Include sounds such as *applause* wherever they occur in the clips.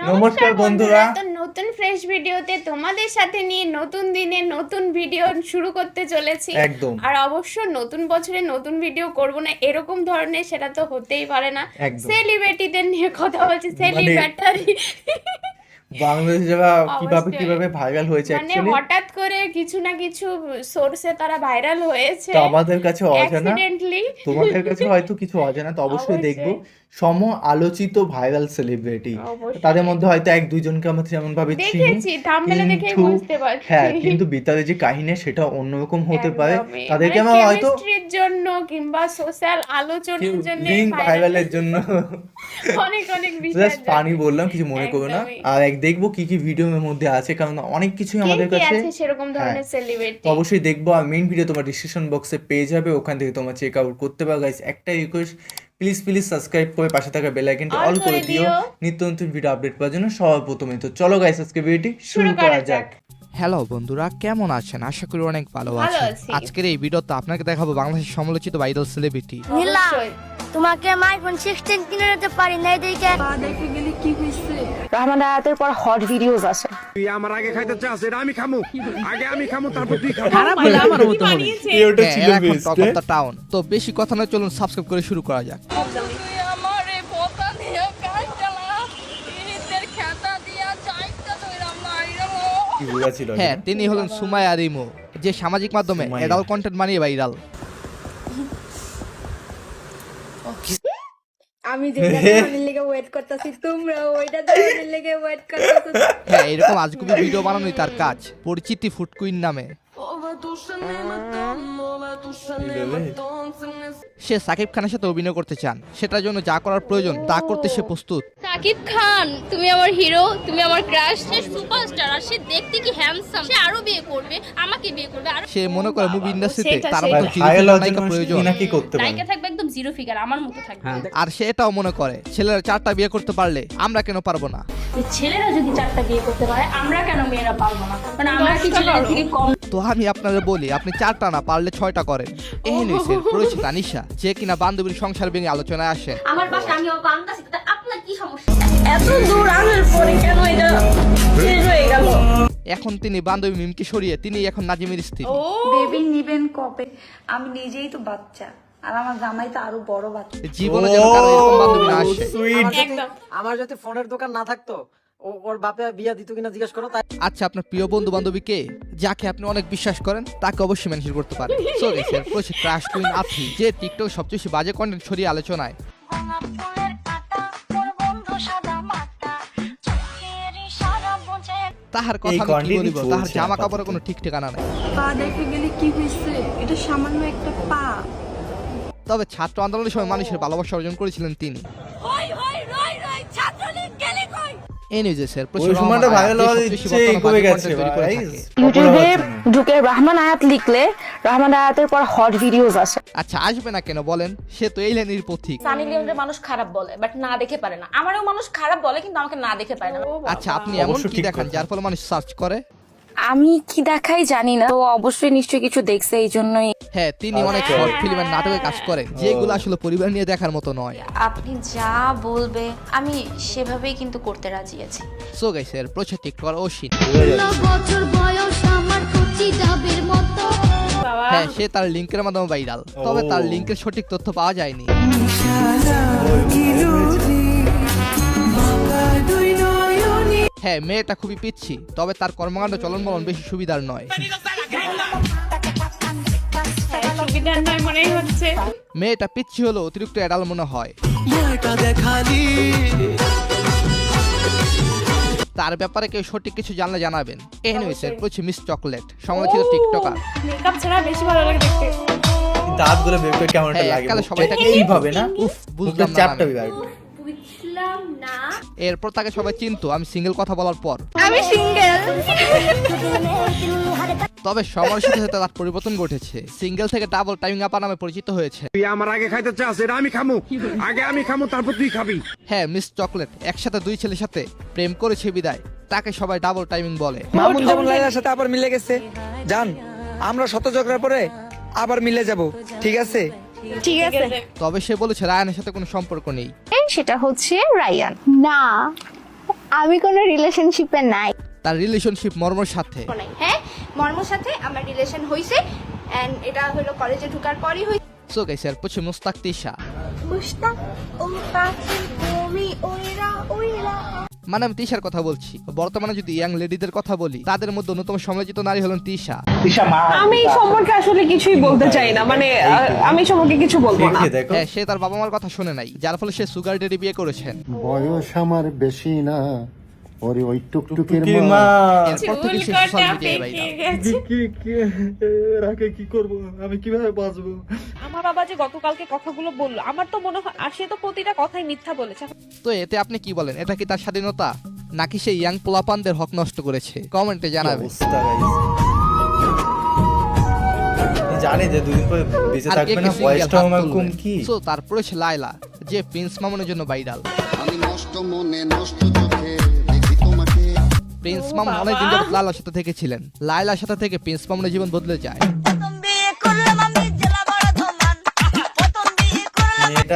নমস্কার বন্ধুরা। নতুন ফ্রেশ ভিডিওতে তোমাদের সাথে নিয়ে নতুন দিনে নতুন ভিডিও শুরু করতে চলেছি। একদম। আর অবশ্য নতুন বছরে নতুন ভিডিও করব না এরকম ধরনের সেটা তো হতেই পারে না। সেলিব্রিটিদের নিয়ে কথা বলছি সেলিব্রিটারি বাংলাদেশ যারা কীভাবে। কীভাবে ভাইরাল হয়েছে মানে হঠাৎ করে কিছু না কিছু সোর্সে তারা ভাইরাল হয়েছে তো আমাদের কাছে অজানা। তোমাদের কাছে হয়তো কিছু অজানা তো অবশ্যই। দেখব। সম আলোচিত ভাইরাল সেলিব্রিটি তাদের মধ্যে হয়তো এক দুইজনকে আমরা যেমন ভাবে দেখেছি থাম্বনেলে দেখেই বুঝতে পারছি। হ্যাঁ কিন্তু ভিতরে যে কাহিনী সেটা অন্যরকম হতে পারে। তাদেরকে মানে আমরা হয়তো জন্য কিংবা সোশ্যাল আলোচনার জন্য লিঙ্ক ভাইরালের জন্য। অনেক অনেক বিষয় জাস্ট পানি বললাম কিছু মনে করবে না। আর এক দেখব কি কি ভিডিও এর মধ্যে আছে কারণ অনেক কিছুই আমাদের কাছে আছে সেরকম ধরনের হ্যাঁ। সেলিব্রিটি তো অবশ্যই দেখব আর মেইন ভিডিও তোমার ডিসক্রিপশন বক্সে পেয়ে যাবে ওখান থেকে তোমার চেক আউট করতে পারো। গাইস একটা রিকোয়েস্ট প্লিজ প্লিজ সাবস্ক্রাইব করে পাশে থাকা বেল আইকনটা অল করে দিও। নিত্য নতুন ভিডিও আপডেট পাওয়ার জন্য সবার প্রথমে তো চলো গাইস আজকে ভিডিওটি শুরু করা যাক। হ্যালো বন্ধুরা কেমন আছেন? আশা করি অনেক ভালো আছেন। আজকের এই ভিডিওতে আপনাকে দেখাবো বাংলাদেশের সমালোচিত ভাইরাল সেলিব্রিটি নীলা তোমাকে আইফোন সিক্সটিন কিনে দিতে পারি না এদিকে রহমান আয়াতের পর হট ভিডিওস আছে। তুই আমার আগে খাইতে চাস এটা আমি খামু। আগে আমি খামু তারপর তুই খাবি। বানিয়েছে। এই ওটা ছিল হ্যাঁ, এখন best, টক এ? অফ দ্য টাউন তো বেশি কথা না চলুন সাবস্ক্রাইব করে শুরু করা যাক কি বুড়া ছিল হ্যাঁ তিনি হলেন সুমাইয়া রিমু যে সামাজিক মাধ্যমে। এডাল কন্টেন্ট বানিয়ে ভাইরাল আমি যেটা লেগে ওয়েট করতেছি তোমরা ওইটা লেগে ওয়েট করতেছো। হ্যাঁ এরকম আজগুবি ভিডিও বানানোই তার কাজ পরিচিতি ফুটকুইন নামে। সে সাকিব খানের সাথে অভিনয় করতে চান সেটার জন্য যা করার প্রয়োজন তা করতে সে প্রস্তুত। সাকিব খান তুমি আমার হিরো তুমি আমার ক্রাশ সে সুপারস্টার আর সে দেখতে কি হ্যান্ডসাম সে আরও বিয়ে করবে আমাকে বিয়ে করবে আর সে মনে করে মুভি ইন্ডাস্ট্রিতে তার। মতো নায়িকা প্রয়োজন। নাকি না কি করতে পারে? নায়িকা থাকবে জিরো ফিগার আমার মতো থাকবে। আর সে এটাও মনে করে ছেলেরা চারটা বিয়ে করতে পারলে আমরা কেন পারব না? ছেলেরা যদি চারটা বিয়ে করতে পারে আমরা কেন মেয়েরা পারব না? মানে আমরা কি ছেলেদের থেকে কম তো আমি আপনাদের বলি আপনি চারটা না পারলে ছয়টা করেন। এই নিউজের পরিচিত আনিশা যে কিনা বান্ধবীর সংসার ভেঙে আলোচনায় আসে। আমার বাসায় আমি আপনার কি সমস্যা? এত দূর আনার পরে কেন এটা শেষ হয়ে গেল? এখন তিনি বান্ধবী মিমকে সরিয়ে তিনি এখন নাজিমের স্ত্রী। বেবি নিবেন কবে? আমি নিজেই তো বাচ্চা। আর আমার জামাই তো আরও বড় বাচ্চা জীবনে যেন কারও এরকম বান্ধবী না আসে। একদম। আমার যদি ফোনের দোকান না থাকতো ওর বাপে বিয়া দিত কিনা জিজ্ঞেস করো তাই আচ্ছা আপনার প্রিয় বন্ধু বান্ধবী কে? যাকে আপনি অনেক বিশ্বাস করেন তাকে অবশ্যই মেনশন করতে পারেন। সো গেছে প্রচুর ক্রাশ কুইন আফি যে টিকটক সবচেয়ে বাজে কন্টেন্ট ছড়িয়ে আলোচনায়। তাহার কথা আমি কি বলিব? তাহার জামা কাপড়ের। কোনো ঠিক ঠিকানা নাই। পা দেখে গেলে কি এটা সামান্য একটা পা। তবে ছাত্র আন্দোলনের সময় মানুষের ভালোবাসা অর্জন করেছিলেন তিনি। ইউটিউবে ঢুকে রহমান আয়াত লিখলে রহমান আয়াতের পর হট ভিডিওস আচ্ছা আসবে না কেন বলেন? সে তো এই লাইনের পথিক সানি লিওনের মানুষ খারাপ বলে বাট না দেখে পারে না। আমারও মানুষ খারাপ বলে কিন্তু আমাকে না দেখে পারে না। আচ্ছা আপনি এমন অবশ্য কি ঠিক দেখান যার ফলে মানুষ সার্চ করে? আমি কি দেখাই জানি না। তো অবশ্যই নিশ্চয়ই কিছু দেখছে এই জন্যই। হ্যাঁ তিনি অনেক শর্ট ফিল্মের নাটকে কাজ করেন যেগুলো আসলে পরিবার নিয়ে দেখার মতো নয়। আপনি যা বলবে আমি সেভাবেই কিন্তু করতে রাজি আছি। সো গাইসের প্রচুর টিকটকার ও শিন বছর বয়স আমার কচি ডাবের মতো হ্যাঁ সে তার লিঙ্কের মাধ্যমে ভাইরাল তবে তার লিঙ্কের সঠিক তথ্য পাওয়া যায়নি। হ্যাঁ মেয়েটা খুবই পিচ্ছি তবে তার কর্মকাণ্ড চলন বলন বেশি সুবিধার নয়। মেয়েটা পিচ্ছি হলেও অতিরিক্ত অ্যাডাল মনে হয়। তার ব্যাপারে কেউ সঠিক কিছু জানলে জানাবেন। এনিওয়েসের প্রচুর মিস চকলেট সমালোচিত টিকটকার মেকআপ ছাড়া বেশি ভালো লাগে দেখতে। দাঁতগুলো বের করে কেমন হ্যাঁ, লাগে এইভাবে না? উফ বুঝলাম না চাপটা বিভাগ বুঝলাম না। এরপর তাকে সবাই চিনতো আমি সিঙ্গেল কথা বলার পর। আমি সিঙ্গেল তবে সাথে সাথে তার পরিবর্তন ঘটেছে। সিঙ্গেল থেকে ডাবল টাইমিং আপা নামে পরিচিত হয়েছে। তুই আমার আগে খাইতে চাস এটা আমি খামু। আগে আমি খামু তারপর তুই খাবি। হ্যাঁ মিস চকলেট একসাথে দুই ছেলের সাথে প্রেম করেছে বিদায়। তাকে সবাই ডাবল টাইমিং বলে। মামুন যেমন লাইলার সাথে আবার মিলে গেছে। জান আমরা শত ঝগড়ার পরে আবার মিলে যাব ঠিক আছে? ঠিক আছে। তবে সে বলেছে রায়ানের সাথে কোনো সম্পর্ক নেই। সেটা হচ্ছে রায়ান। না আমি কোনো রিলেশনশিপে নাই। তার রিলেশনশিপ মর্মর সাথে। হ্যাঁ মর্মর সাথে আমার রিলেশন হয়েছে এন্ড এটা হলো কলেজে ঢোকার পরই হয়েছে সো গাইস এর পছে মুস্তাক তিশা। মুস্তাক ও পাখি তুমি ওইরা ওইরা মানে আমি তিশার কথা বলছি। বর্তমানে যদি ইয়াং লেডিদের কথা বলি তাদের মধ্যে অন্যতম সমালোচিত নারী হলেন তিশা। আমি সম্পর্কে আসলে কিছুই বলতে চাই না মানে আমি এই সম্পর্কে কিছু বলব না। হ্যাঁ সে তার বাবা মার কথা শুনে নাই যার ফলে সে সুগার ডেডি বিয়ে করেছেন। বয়স আমার বেশি না। ওরে ওই টুকটুকির কি মা। সে ভাইরাল কি করব? আমি কীভাবে বাঁচবো? আমার বাবা যে গতকালকে কথাগুলো বলল আমার তো মনে হয় আর সে তো প্রতিটা কথাই মিথ্যা বলেছে। তো এতে আপনি কি বলেন? এটা কি তার স্বাধীনতা? নাকি সে ইয়াং পোলাপানদের হক নষ্ট করেছে? কমেন্টে জানাবে জানে যে দুদিন পরে বেঁচে থাকবে না বয়সটা আমার কম কি? So, তারপরে সে লায়লা যে প্রিন্স মামুনের জন্য ভাইরাল। আমি নষ্ট মনে নষ্ট চোখে প্রিন্স মামুন অনেকদিন যাবত লালার সাথে থেকেছিলেন লায়লার সাথে থেকে প্রিন্স মামুনের জীবন বদলে যায়।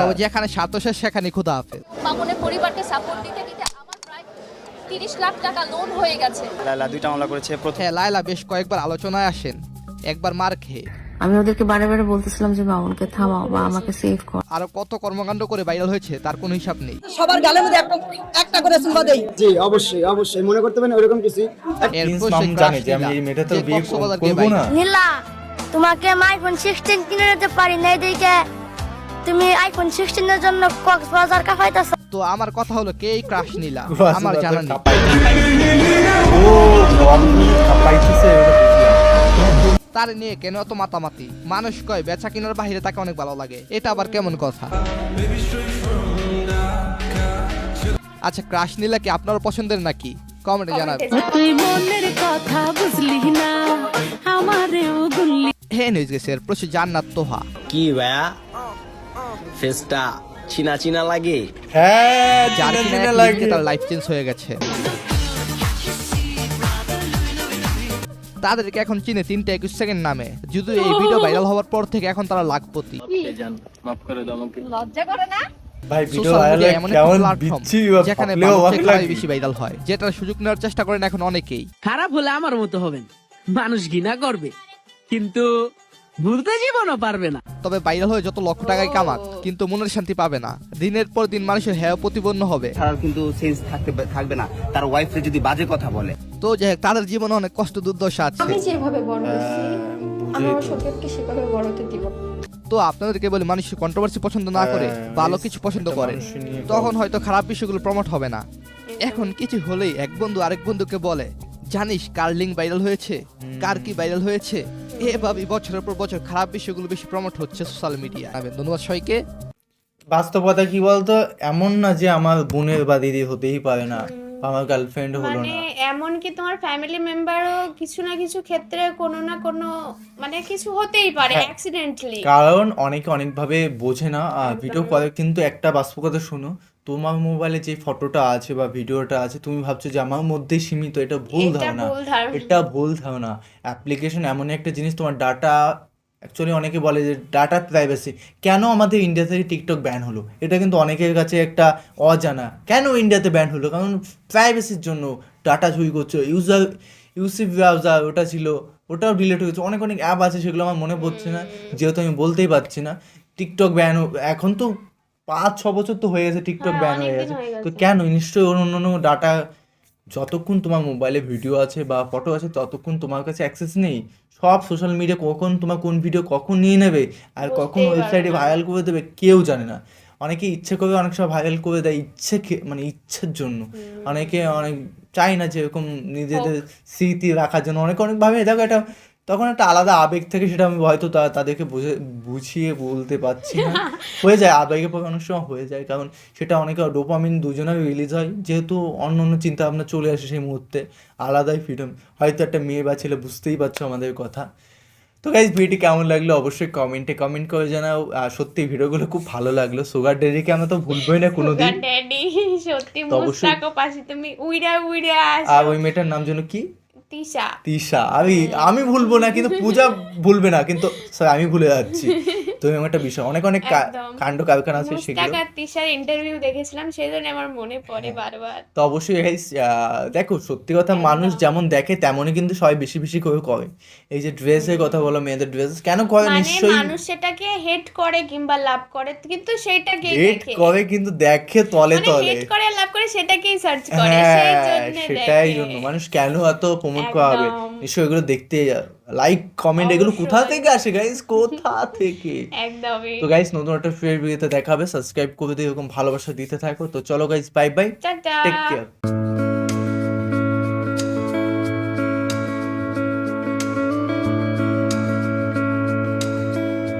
তবে যেখানে স্বার্থ সেখানে খুদা হাফেজ। মামুনের পরিবারকে সাপোর্ট দিতে দিতে আমার প্রায় তিরিশ লাখ টাকা লোন হয়ে গেছে। হ্যাঁ লায়লা বেশ কয়েকবার আলোচনায় আসেন। একবার মার খেয়ে। আমি ওদেরকে বারে বারে বলতেছিলাম যে মামুনকে থামাও বা আমাকে সেভ কর। আরও কত কর্মকাণ্ড করে ভাইরাল হয়েছে তার কোনো হিসাব নেই। সবার গালের মধ্যে একটা একটা করে দেই। জি অবশ্যই অবশ্যই। মনে করতে পারেন ওইরকম কিছু। এরপর সে জানে যে আমি এই মেয়েটা তো বিয়ে করব না। নীলা তোমাকে আমি আইফোন সিক্সটিন কিনে দিতে পারি নাই দেখে। তুমি আইফোন সিক্সটিনের জন্য কক্সবাজার কাফাইতেছ তো আমার কথা হলো কে এই ক্রাশ নিলা আমার জানা নেই। ও কাপাইতেছে। তার নিয়ে কেন এত মাতামাতি? মানুষ কয় বেচা কিনার বাহিরে তাকে অনেক ভালো লাগে। এটা আবার কেমন কথা? আচ্ছা ক্রাশ নিলা কি আপনার পছন্দের নাকি? কমেন্টে জানাবেন। তুই মনের কথা বুঝলি না আমারেও গুল্লি হে নিউজ গেছে প্রচুর জান্নাত তোহা। কি ভাইয়া? ফেসটা চিনা চিনা লাগে? হ্যাঁ যার চিনা চিনা লাগে। তার লাইফ চেঞ্জ হয়ে গেছে। তাদেরকে এখন চিনে তিনটে একুশ সেকেন্ড নামে। যদি এই ভিডিও ভাইরাল হওয়ার পর থেকে এখন তারা লাখপতি। লজ্জা করে না? যেখানে বেশি ভাইরাল হয় যেটার সুযোগ নেওয়ার চেষ্টা করেন এখন অনেকেই। খারাপ হলে আমার মতো হবেন। মানুষ ঘৃণা করবে। কিন্তু ভুলতে জীবনও পারবে না। তবে ভাইরাল হয়ে যত লক্ষ টাকায় কামাক কিন্তু মনের শান্তি পাবে না। দিনের পর দিন মানুষের হ্যাঁ প্রতিপন্ন হবে। তার কিন্তু সেন্স থাকতে থাকবে না। তার ওয়াইফে যদি বাজে কথা বলে। তো যাই হোক, তাদের জীবনে অনেক কষ্ট দুর্দশা আছে। যেভাবে বড় হয়েছি তো। সেভাবে বড় হতে দিব। তো আপনাদেরকে বলি মানুষ কন্ট্রোভার্সি পছন্দ না করে হ্যাঁ, ভালো কিছু পছন্দ করে। তখন হয়তো খারাপ বিষয়গুলো প্রমোট হবে না। এখন কিছু হলেই এক বন্ধু আরেক বন্ধুকে বলে জানিস কার লিঙ্ক ভাইরাল হয়েছে? কার কি ভাইরাল হয়েছে? এভাবে বছরের পর বছর খারাপ বিষয়গুলো বেশি প্রমোট হচ্ছে সোশ্যাল মিডিয়া ধন্যবাদ সবাইকে। বাস্তবতা কি বলতো? এমন না যে আমার বোনের বা দিদি হতেই পারে না। আমার গার্লফ্রেন্ড হলো না মানে না এমনকি তোমার ফ্যামিলি মেম্বারও কিছু না কিছু ক্ষেত্রে কোনো না কোনো মানে কিছু হতেই পারে। অ্যাক্সিডেন্টলি কারণ অনেকে অনেকভাবে বোঝে না ভিডিও করে কিন্তু একটা বাস্তব কথা শোনো তোমার মোবাইলে যে ফটোটা আছে বা ভিডিওটা আছে তুমি ভাবছ যে আমার মধ্যেই সীমিত এটা ভুল ধারণা। এটা ভুল ধারণা অ্যাপ্লিকেশন এমন একটা জিনিস তোমার ডাটা অ্যাকচুয়ালি অনেকে বলে যে ডাটা প্রাইভেসি কেন আমাদের ইন্ডিয়া থেকে টিকটক ব্যান হলো? এটা কিন্তু অনেকের কাছে একটা অজানা। কেন ইন্ডিয়াতে ব্যান হলো? কারণ প্রাইভেসির জন্য ডাটা চুরি করছে। ইউজার ইউসিফ ব্রাউজার ওটা ছিল ওটাও ডিলেট হয়েছে অনেক অনেক অ্যাপ আছে সেগুলো আমার মনে পড়ছে না। যেহেতু আমি বলতেই পারছি না। টিকটক ব্যান এখন তো পাঁচ ছ বছর তো হয়ে গেছে টিকটক ব্যান হয়ে গেছে। তো কেন? নিশ্চয়ই অন্য অন্য ডাটা যতক্ষণ তোমার মোবাইলে ভিডিও আছে বা ফটো আছে ততক্ষণ তোমার কাছে অ্যাক্সেস নেই। সব সোশ্যাল মিডিয়া কখন তোমার কোন ভিডিও কখন নিয়ে নেবে আর কখন ওয়েবসাইটে ভাইরাল করে দেবে কেউ জানে না। অনেকে ইচ্ছে করে অনেক সময় ভাইরাল করে দেয় ইচ্ছে মানে ইচ্ছের জন্য। অনেকে অনেক চাই না যে এরকম নিজেদের স্মৃতি রাখার জন্য। অনেক অনেকভাবে দেখো এটা তখন একটা আলাদা আবেগ থেকে সেটা আমি হয়তো তাদেরকে বুঝে বুঝিয়ে বলতে পারছি না। হয়ে যায় আবেগে অনেক সময় হয়ে যায় কারণ সেটা অনেকে ডোপামিন দুজনের রিলিজ হয়। যেহেতু অন্য অন্য চিন্তা ভাবনা চলে আসে সেই মুহূর্তে আলাদাই ফ্রিডম হয়তো একটা মেয়ে বা ছেলে বুঝতেই পারছ আমাদের কথা। তো গাইজ ভিডিওটি কেমন লাগল অবশ্যই কমেন্টে কমেন্ট করে জানাও। আর সত্যি ভিডিওগুলো খুব ভালো লাগল। সুগার ডেরিকে আমরা তো ভুলবোই না কোনো কোনোদিন ড্যাডি সত্যি মুস্তাকও পাশে তুমি উইড়া উইড়া আর ওই মেয়েটার নাম যেন কি? তিশা। তিশা। আমি আমি ভুলবো না কিন্তু পূজা ভুলবে না কিন্তু আমি ভুলে যাচ্ছি। *laughs* তো এরকম একটা বিষয় অনেক অনেক কাণ্ড কারখানা আছে সেগুলো। তিশার ইন্টারভিউ দেখেছিলাম সেই জন্য আমার মনে পড়ে বারবার। তো অবশ্যই আহ, দেখো সত্যি কথা মানুষ যেমন দেখে তেমনই কিন্তু সবাই বেশি বেশি করে করে। এই যে ড্রেসের কথা বলো মেয়েদের ড্রেস কেন করে? মানে নিশ্চয়ই মানুষ সেটাকে হেট করে কিংবা লাভ করে কিন্তু সেটাকে হেট করে কিন্তু দেখে তলে মানে তলে। হেট করে লাভ করে সেটাকেই সার্চ করে সেই হ্যাঁ জন্য সেটাই জন্য। মানুষ কেন এত প্রমোট করা হবে? নিশ্চয়ই এগুলো দেখতে লাইক কমেন্ট এগুলো কোথা থেকে আসে গাইস কোথা থেকে? একদমই। তো গাইস নতুন একটা ফের ভিডিওতে দেখা হবে সাবস্ক্রাইব করে দিয়ে এরকম ভালোবাসা দিতে থাকো। তো চলো guys bye bye take care